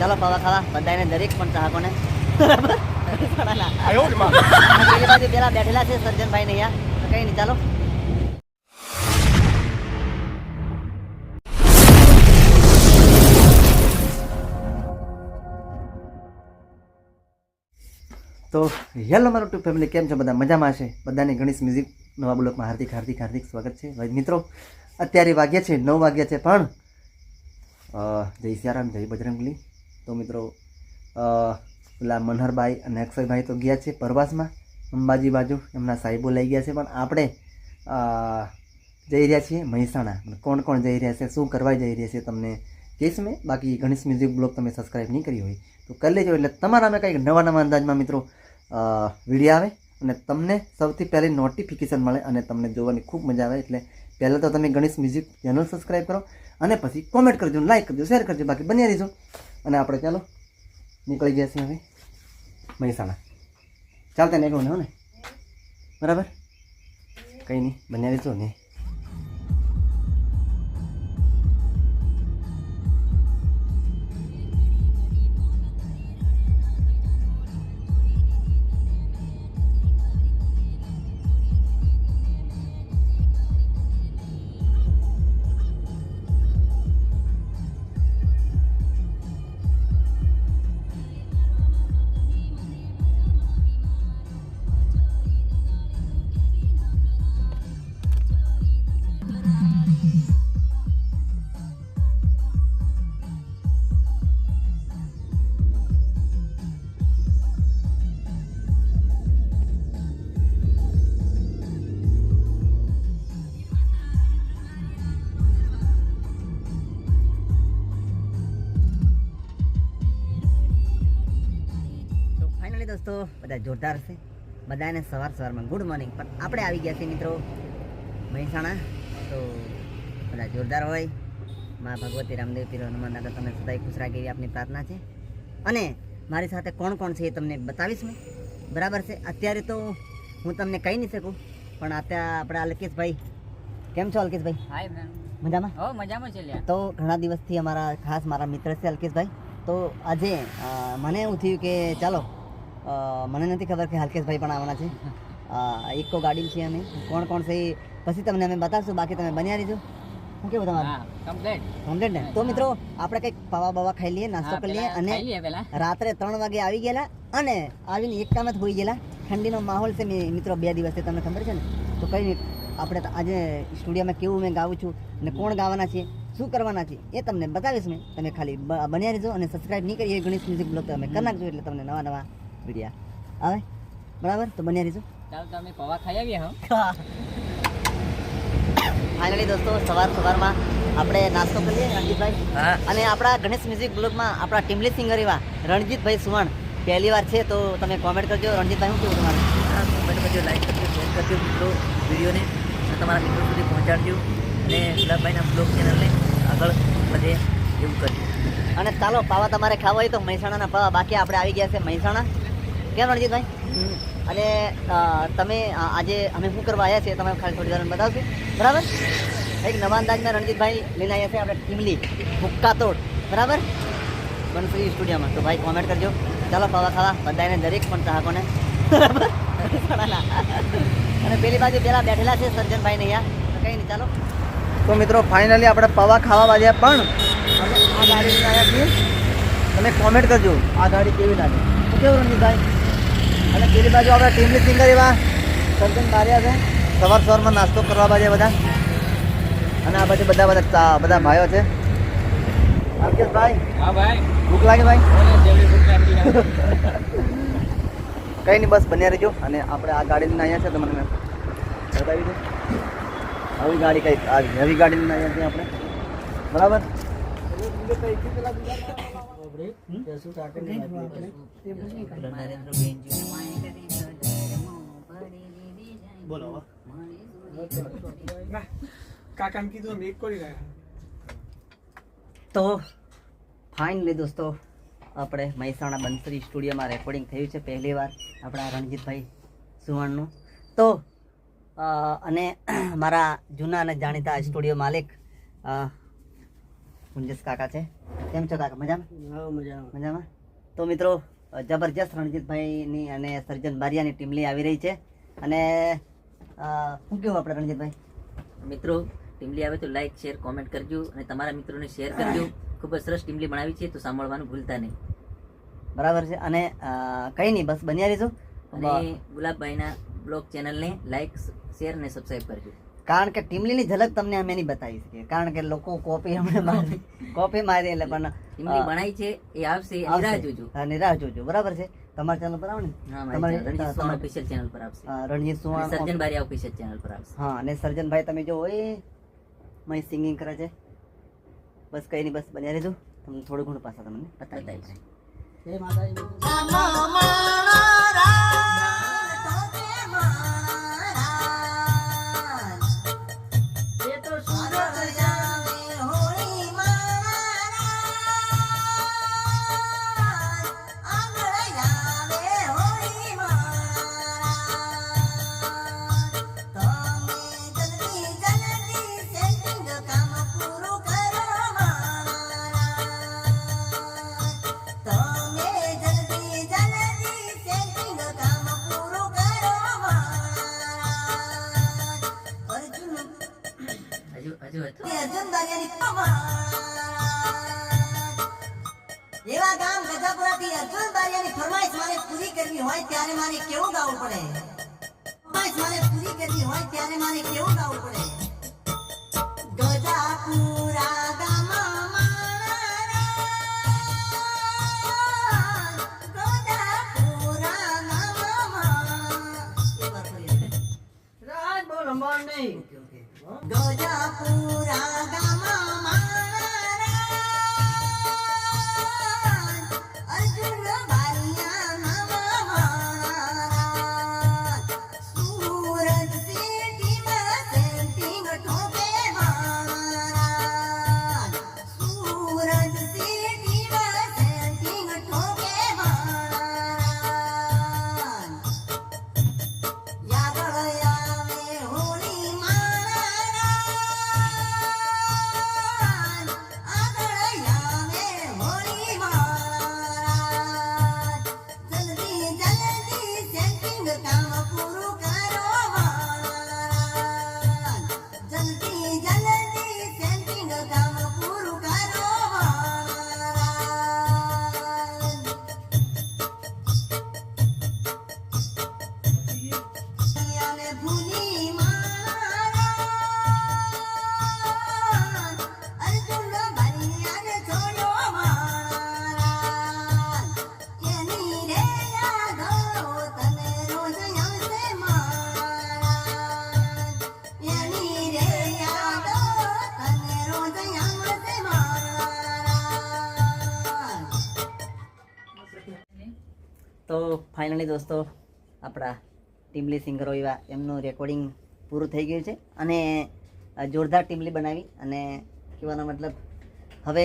ચાલો પવા ખાવા. બધાને દરેક પણ ચાહકોને. બરાબર? પેલી બાજુ પેલા બેઠેલા છે સજ્જનભાઈ ને અહીંયા કઈ નહીં ચાલો. તો હેલો મારું ટુ ફેમિલી. કેમ છો? બધા મજામાં છે બધાને ગણેશ મ્યુઝિક નવા બ્લોકમાં હાર્દિક હાર્દિક હાર્દિક સ્વાગત છે. મિત્રો અત્યારે વાગ્યા છે નવ વાગ્યા છે પણ જય સિયારામ જય બજરંગલી તો મિત્રો પેલા મનહરભાઈ અને અક્ષયભાઈ તો ગયા છે પ્રવાસમાં, અંબાજી બાજુ, એમના સાહેબો લઈ ગયા છે. પણ આપણે જઈ રહ્યા છીએ મહેસાણા. કોણ કોણ જઈ રહ્યા છે, શું કરવા જઈ રહ્યા છે તમને કહીશ મેં બાકી ગણેશ મ્યુઝિક બ્લોગ તમે સબસ્ક્રાઈબ નહીં કરી હોય, તો કરી લેજો. એટલે તમારા અમે કંઈક નવા નવા અંદાજમાં મિત્રો વીડિયો આવે અને તમને સૌથી પહેલી નોટિફિકેશન મળે અને તમને જોવાની ખૂબ મજા આવે. એટલે પહેલાં તો તમે ગણેશ મ્યુઝિક ચેનલ સબસ્ક્રાઈબ કરો અને પછી કોમેન્ટ કરજો લાઈક કરજો શેર કરજો. બાકી બન્યા રહીશું અને આપણે ચાલો નીકળી ગયા છીએ હવે મહેસાણા. ચાલતા નહીં ને હો ને. બરાબર? કંઈ નહીં બન્યા રહીશો ને. દોસ્તો બધા જોરદાર છે. બધાને સવાર સવારમાં ગુડ મોર્નિંગ પણ આપણે આવી ગયા છીએ મિત્રો મહેસાણા. તો બધા જોરદાર હોય. મા ભગવતી રામદેવ પીર હનુમાન દાદા તમે સદાય ખુશ રાખે એવી આપની પ્રાર્થના છે. અને મારી સાથે કોણ કોણ છે એ તમને બતાવીશ મેં. બરાબર છે? અત્યારે તો હું તમને કહી નહીં શકું પણ અત્યારે આપણા અલ્કેશભાઈ. કેમ છો અલ્કેશભાઈ? હાય મજામાં? હો મજામાં છે તો ઘણા દિવસથી અમારા ખાસ મારા મિત્ર છે અલ્કેશભાઈ. તો આજે મને એવું થયું કે ચાલો મને નથી ખબર કે હલકેશભાઈ પણ આવવાના છે. ઇકો ગાડી છીએ અમે. કોણ કોણ છે એ પછી તમને અમે બતાવશું. બાકી તમે બન્યા રહીજો. શું કેવું તમારું? કમ્પ્લેટ ને? તો મિત્રો આપણે કંઈક પવા બવા ખાઈ લઈએ નાસ્તો કરી લઈએ અને રાત્રે ત્રણ વાગે આવી ગયેલા અને આવીને એક કામ જ હોઈ ગયેલા. ઠંડીનો માહોલ છે મિત્રો બે દિવસથી. તમને ખબર છે ને? તો કઈ નહીં. આપણે આજે સ્ટુડિયોમાં કેવું મેં ગાઉં છું અને કોણ ગાવાના છીએ શું કરવાના છે એ તમને બતાવીશ મેં. તમે ખાલી બન્યા રહેજો અને સબસ્ક્રાઈબ નહીં કરીએ ગણેશ મ્યુઝિક બ્લોગ તમે કરી નાખજો એટલે તમને નવા નવા વિડીયા. આવે? બરાબર? તો બન્યા રહીશું ચાલો તમે પવા ખાઈ આવીએ હા. ફાઇનલી દોસ્તો સવાર સવારમાં આપણે નાસ્તો કરીએ રણજીતભાઈ. અને આપણા ગણેશ મ્યુઝિક બ્લોગમાં આપણા ટીમલી સિંગર એવા રણજીતભાઈ સુવર્ણ. પહેલી વાર છે તો તમે કોમેન્ટ કરજો. રણજીતભાઈ શું કેવું તમારું? કોમેન્ટ કરજો લાઈક કરજો શેર કરજો મિત્રો વિડીયોને. તમારા મિત્રો સુધી પહોંચાડજો. અને ગુલાબભાઈના બ્લોગ ચેનલને આગળ વધે એવું કરજો. અને ચાલો પાવા તમારે ખાવા હોય તો મહેસાણાના પાવા. બાકી આપણે આવી ગયા છે મહેસાણા. કેમ રણજીતભાઈ અને તમે આજે અમે શું કરવા આવ્યા છીએ તમે ખાલી થોડી વાર બતાવશો? બરાબર? એક નવા અંદાજમાં રણજીતભાઈ લઈને આવ્યા છે આપણે ટીમલી ભૂક્કા તોડ બરાબર બનફ્રી સ્ટુડિયોમાં. તો ભાઈ કોમેન્ટ કરજો. ચાલો પાવા ખાવા. બધાને દરેક પણ ચાહકોને. બરાબર? અને પેલી બાજુ પેલા બેઠેલા છે સર્જનભાઈ ને અહીંયા. કંઈ નહીં ચાલો. તો મિત્રો ફાઇનલી આપણે પવા ખાવા વાગ્યા પણ આ ગાડી આવ્યા છીએ. તમે કોમેન્ટ કરજો. આ ગાડી કેવી લાગે? કેવું રણજીતભાઈ? અને પેલી બાજુ આપણે ટીમની સિંગર એવા. સર્જન બાર્યા છે. સવાર સવારમાં નાસ્તો કરવા બાજે બધા. અને આ બાજુ બધા બધા બધા ભાઈઓ છે. હા ભાઈ. ભૂખ લાગે ભાઈ? ભૂખ લાગી હે. કંઈ નહીં બસ બન્યા રહેજો. અને આપણે આ ગાડી લઈને આવ્યા છે તમને મેં બતાવી દઉં. આવી ગાડી કંઈક આ નવી ગાડી લઈને આવ્યા છીએ આપણે. બરાબર? બોલો કાકાને કીધું અમે કરી રહ્યા. તો ફાઇનલી દોસ્તો આપણે મહેસાણા બંસરી સ્ટુડિયોમાં રેકોર્ડિંગ થયું છે પહેલી વાર આપણા રણજીતભાઈ સુવર્ણનું. તો અને મારા જૂના અને જાણીતા સ્ટુડિયો માલિક કુંજસ કાકા છે. કેમ છો કાકા? મજામાં? મજામાં. તો મિત્રો જબરજસ્ત રણજીતભાઈની અને સર્જન બારિયાની ટીમલી આવી રહી છે. અને શું કહેવું આપણે રણજીતભાઈ? મિત્રો ટીમલી આવે તો લાઈક શેર કોમેન્ટ કરજો અને તમારા મિત્રોને શેર કરજો. ખૂબ જ સરસ ટીમલી બનાવી છે તો સાંભળવાનું ભૂલતા નહીં. બરાબર છે. અને કંઈ નહીં બસ બન્યા રહીશું. અને ગુલાબભાઈના બ્લોગ ચેનલને લાઈક શેર અને સબસ્ક્રાઈબ કરજો. કારણ કે ટીમલીની ઝલક તમને અમે નહીં બતાવી શકીએ. કારણ કે લોકો કોપી અમને મારી કોપી મારી એટલે પણ ટીમલી બનાવી છે એ આવશે એની રાહ જોજો. હા નિરાહ જોજો. બરાબર છે? તમારા ચેનલ પર આવે ને તમારી- મારી ઓફિશિયલ ચેનલ પર આવશે. રણજીત અને સુવાણ સર્જન બારિયા ઓફિશિયલ ચેનલ પર આવશે. હા અને સર્જનભાઈ તમે જો એ મય સિંગિંગ કરે છે. બસ કઈ નહીં બસ બન્યા રહેજો. તમને થોડું ઘણું પાછા તમને બતાવી બતાવીશ હજુ હજુ હતું એવા ગામ ગજાપુરાથી અર્જુન બારિયાની ફરમાઈશ મારે પૂરી કરવી હોય ત્યારે મારે કેવું ગાવું પડે ફરમાઈશ મારે પૂરી કરવી હોય ત્યારે મારે કેવું ગાવું પડે ગજાપુરા ગામમાં મારા ગજાપુરા તો ફાઇનલી દોસ્તો આપણા ટીમલી સિંગરો એવા એમનું રેકોર્ડિંગ પૂરું થઈ ગયું છે અને જોરદાર ટીમલી બનાવી અને કહેવાનો મતલબ હવે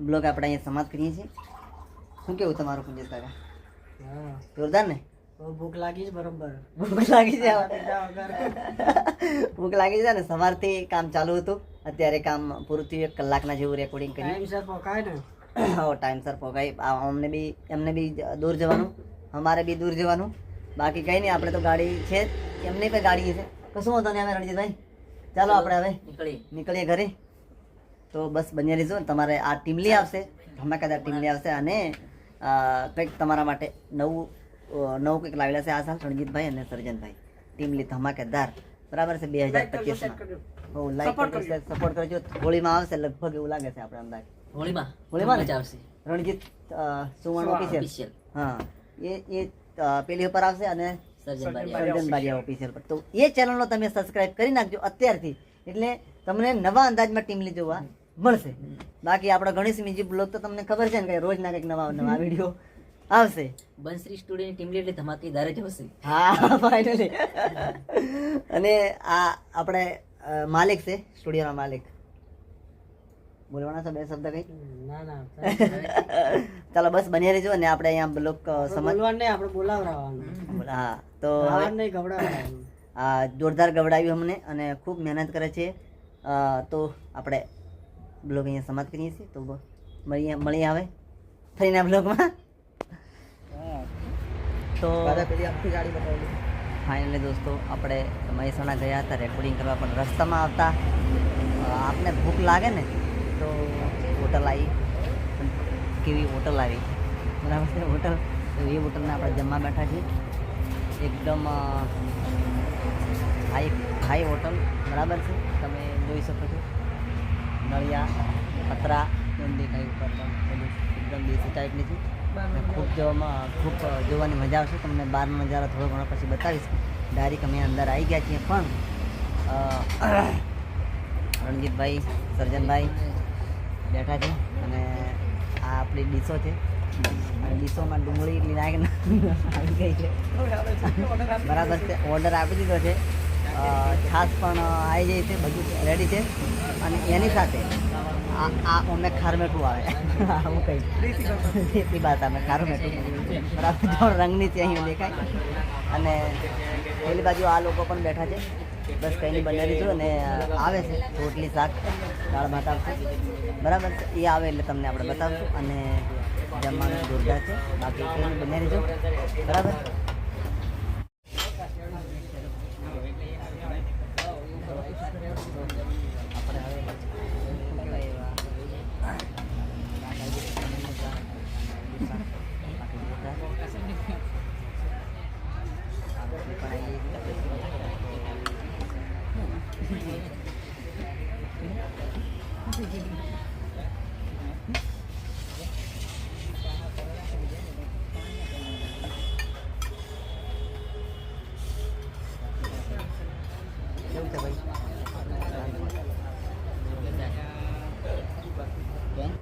બ્લોગ આપણે અહીંયા સમાપ્ત કરીએ છીએ. શું કેવું તમારું પુંજેશ કાકા જોરદાર ને? ભૂખ લાગી છે બરોબર. ભૂખ લાગી છે? ભૂખ લાગી છે ને? સવારથી કામ ચાલુ હતું. અત્યારે કામ પૂરું થયું એક કલાકના જેવું રેકોર્ડિંગ કર્યું. પકાય ને. હો ટાઈમસર પહોંચાઈ અમને બી એમને બી દૂર જવાનું. અમારે બી દૂર જવાનું. બાકી કંઈ નહીં આપણે તો ગાડી છે જ. એમની પણ ગાડી છે. કશું વાંધો નહીં અમે રણજીતભાઈ? ચાલો આપણે હવે નીકળીએ. નીકળીએ ઘરે. તો બસ બન્યા રહીશું. તમારે આ ટીમલી આવશે. ધમાકાદાર ટીમલી આવશે અને કંઈક તમારા માટે નવું નવું કંઈક લાવેલા છે આ સાલ રણજીતભાઈ અને સર્જનભાઈ. ટીમલી ધમાકેદાર. બરાબર છે? બે હજાર પચીસમાં. હો લાઈક સપોર્ટ કરજો હોળીમાં આવશે લગભગ એવું લાગે છે આપણે અમદાવાદ હોળીમાં હોળીમાં મજા આવશે. રણજીત સુવર્ણ ઓફિશિયલ હા. એ એ પેલી ઉપર આવશે અને સર્જન બારિયા સર્જન પર. તો એ ચેનલનો તમે સબસ્ક્રાઇબ કરી નાખજો અત્યારથી. એટલે તમને નવા અંદાજમાં ટીમલી જોવા મળશે. બાકી આપણો ગણેશ મ્યુઝિક બ્લોગ તો તમને ખબર છે ને કે રોજના કંઈક નવા નવા વીડિયો આવશે. બંસરી સ્ટુડિયોની ટીમલી એટલે ધમાકેદાર જ હશે. હા ફાઇનલી અને આ આપણે માલિક છે સ્ટુડિયોના માલિક. બોલવાના છે બે શબ્દ કઈ ના ના ચાલો બસ બન્યા રહેજો અને આપણે અહીંયા બ્લોક સમજ બોલવાને આપણે બોલાવરાવાનું હા તો હવે નહીં ગભરાવાનું. આ જોરદાર ગવડાવ્યું અમને અને ખૂબ મહેનત કરે છે. તો આપણે બ્લોગ અહીંયા સમાપ્ત કરીએ છીએ. તો મળીએ મળી આવે ફરીના બ્લોગમાં. તો ફાઇનલી દોસ્તો આપણે મહેસાણા ગયા હતા રેકોર્ડિંગ કરવા પણ રસ્તામાં આવતા. આપને ભૂખ લાગે ને તો હોટલ આવી. કેવી હોટલ આવી? બરાબર છે, હોટલ? તો એ હોટલને આપણે જમવા બેઠા છીએ. એકદમ હાઈ હાઈ હોટલ. બરાબર છે, તમે જોઈ શકો છો. નળિયા, પતરા દેખાય ઉપર એકદમ દેશી ટાઈપની છે. ખૂબ જોવામાં, ખૂબ જોવાની મજા આવશે. તમને બહારનો નજારો થોડો ઘણો પછી બતાવીશ. ડાયરેક્ટ અમે અંદર આવી ગયા છીએ, પણ રણજીતભાઈ, સર્જનભાઈ બેઠા છે અને આ આપણી ડીશો છે. ડીશોમાં ડુંગળી એટલી આવી ગઈ છે. બરાબર છે. ઓર્ડર આપી દીધો છે. છાશ પણ આવી જાય છે, બધું રેડી છે. અને એની સાથે આ અમે ખારમેઠું આવે. હું કહીશ દેશી અમે ખારમેઠું બરાબર. રંગની છે અહીં દેખાય. અને પેલી બાજુ આ લોકો પણ બેઠા છે. બસ કંઈ બનાવી દીધું અને આવે છે રોટલી, શાક, દાળ, ભાત આવશે બરાબર એ આવે એટલે તમને આપણે બતાવશું અને જમવાનું જોરદાર છે. બાકી કંઈ બનાવી દીધું બરાબર?